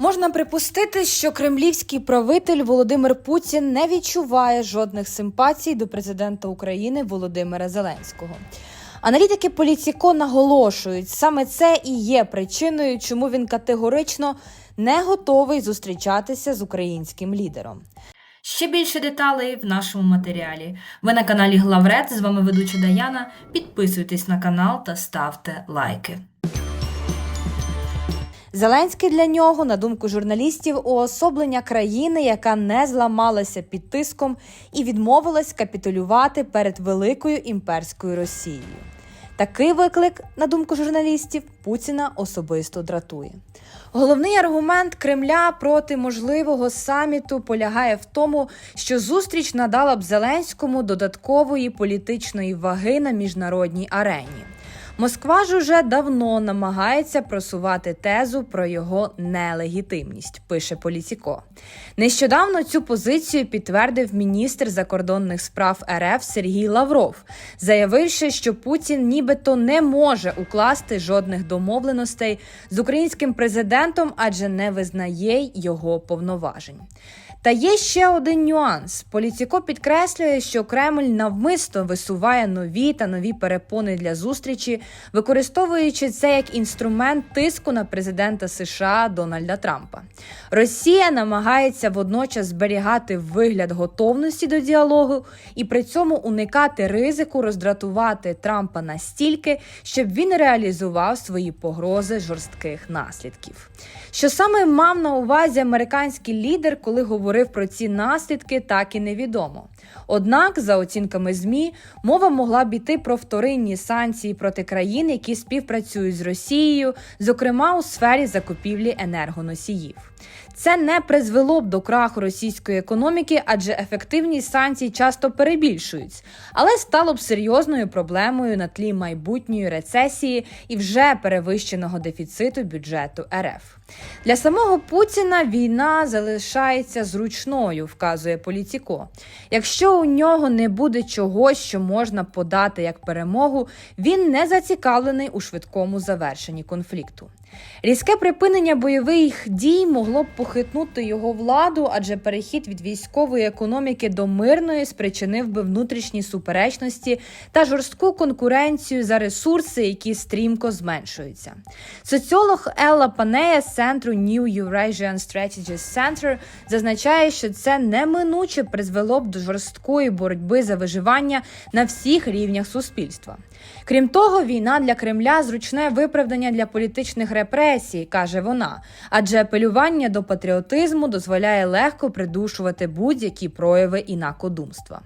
Можна припустити, що кремлівський правитель Володимир Путін не відчуває жодних симпатій до президента України Володимира Зеленського. Аналітики Поліціко наголошують, саме це і є причиною, чому він категорично не готовий зустрічатися з українським лідером. Ще більше деталей в нашому матеріалі. Ви на каналі Главред. З вами ведуча Даяна. Підписуйтесь на канал та ставте лайки. Зеленський для нього, на думку журналістів, уособлення країни, яка не зламалася під тиском і відмовилась капітулювати перед великою імперською Росією. Такий виклик, на думку журналістів, Путіна особисто дратує. Головний аргумент Кремля проти можливого саміту полягає в тому, що зустріч надала б Зеленському додаткової політичної ваги на міжнародній арені. Москва ж уже давно намагається просувати тезу про його нелегітимність, пише Політіко. Нещодавно цю позицію підтвердив міністр закордонних справ РФ Сергій Лавров, заявивши, що Путін нібито не може укласти жодних домовленостей з українським президентом, адже не визнає його повноважень. Та є ще один нюанс. Політіко підкреслює, що Кремль навмисно висуває нові та нові перепони для зустрічі, використовуючи це як інструмент тиску на президента США Дональда Трампа. Росія намагається водночас зберігати вигляд готовності до діалогу і при цьому уникати ризику роздратувати Трампа настільки, щоб він реалізував свої погрози жорстких наслідків. Що саме мав на увазі американський лідер, коли говорив про ці наслідки, так і невідомо. Однак, за оцінками змі, мова могла б іти про вторинні санкції проти країн, які співпрацюють з Росією, зокрема у сфері закупівлі енергоносіїв. Це не призвело б до краху російської економіки, адже ефективність санкцій часто перебільшують, але стало б серйозною проблемою на тлі майбутньої рецесії і вже перевищеного дефіциту бюджету РФ. Для самого Путіна війна залишається зручною, вказує Політіко. Якщо у нього не буде чогось, що можна подати як перемогу, він не зацікавлений у швидкому завершенні конфлікту. Різке припинення бойових дій могло б похитнути його владу, адже перехід від військової економіки до мирної спричинив би внутрішні суперечності та жорстку конкуренцію за ресурси, які стрімко зменшуються. Соціолог Елла Панея з центру New Eurasian Strategies Center зазначає, що це неминуче призвело б до жорсткої боротьби за виживання на всіх рівнях суспільства. Крім того, війна для Кремля зручне виправдання для політичних репресій, каже вона, адже апелювання до патріотизму дозволяє легко придушувати будь-які прояви інакодумства.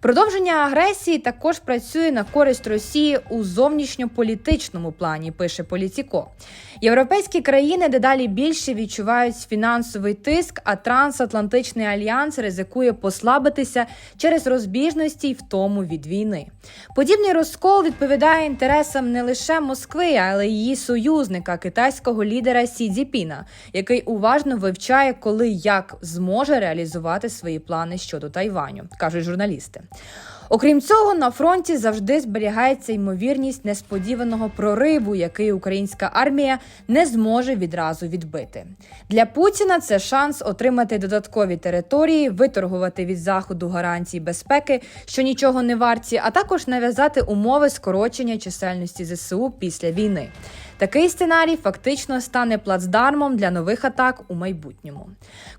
Продовження агресії також працює на користь Росії у зовнішньополітичному плані, пише Політіко. Європейські країни дедалі більше відчувають фінансовий тиск, а трансатлантичний альянс ризикує послабитися через розбіжності й втому від війни. Подібний розкол відповідає інтересам не лише Москви, але й її союзника, китайського лідера Сі Цзіпіна, який уважно вивчає, коли як зможе реалізувати свої плани щодо Тайваню, кажуть журналісти. Окрім цього, на фронті завжди зберігається ймовірність несподіваного прориву, який українська армія не зможе відразу відбити. Для Путіна це шанс отримати додаткові території, виторгувати від заходу гарантії безпеки, що нічого не варті, а також нав'язати умови скорочення чисельності ЗСУ після війни. Такий сценарій фактично стане плацдармом для нових атак у майбутньому.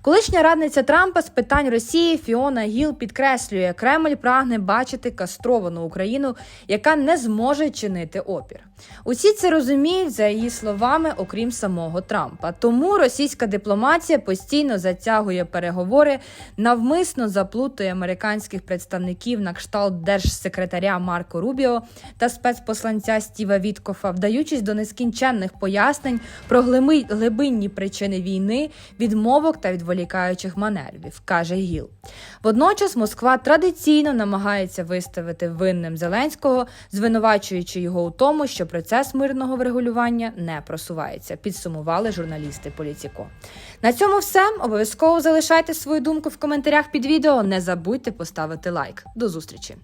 Колишня радниця Трампа з питань Росії Фіона Гіл підкреслює, Кремль прагне бачити кастровану Україну, яка не зможе чинити опір. Усі це розуміють за її словами, окрім самого Трампа. Тому російська дипломатія постійно затягує переговори, навмисно заплутує американських представників на кшталт держсекретаря Марко Рубіо та спецпосланця Стіва Віткофа, вдаючись до нескінченних пояснень про глибинні причини війни, відмовок та відволікаючих маневрів, каже Гіл. Водночас Москва традиційно намагається виставити винним Зеленського, звинувачуючи його у тому, що процес мирного врегулювання не просувається. Підсумували журналісти Політіко. На цьому все. Обов'язково залишайте свою думку в коментарях під відео. Не забудьте поставити лайк. До зустрічі.